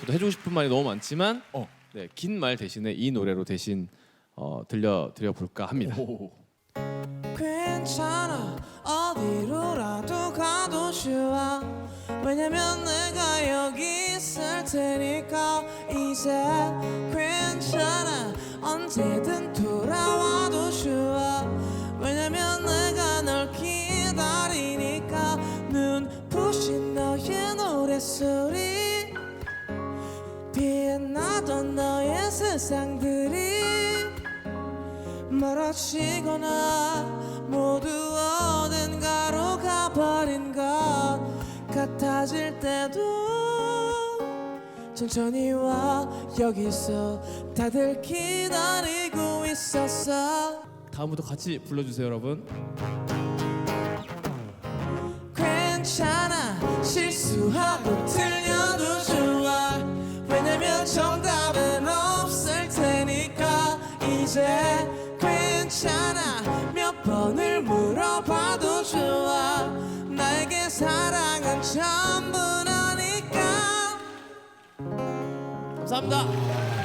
저도 해주고 싶은 말이 너무 많지만 어. 네, 긴 말 대신에 이 노래로 대신 어, 들려 드려 볼까 합니다. 괜찮아. 어디로라도 가도 좋아. 왜냐면 내가 여기 있을 테니까. 이제 괜찮아. 언제든 빛나던 너의 세상들이 멀어지거나 모두 어딘가로 가버린 것 같아질 때도 천천히 와 여기서 다들 기다리고 있었어 다음부터 같이 불러주세요, 여러분. 괜찮아 실수하고 틀 이제 괜찮아. 몇 번을 물어봐도 좋아. 나에게 사랑은 전부라니까. 감사합니다.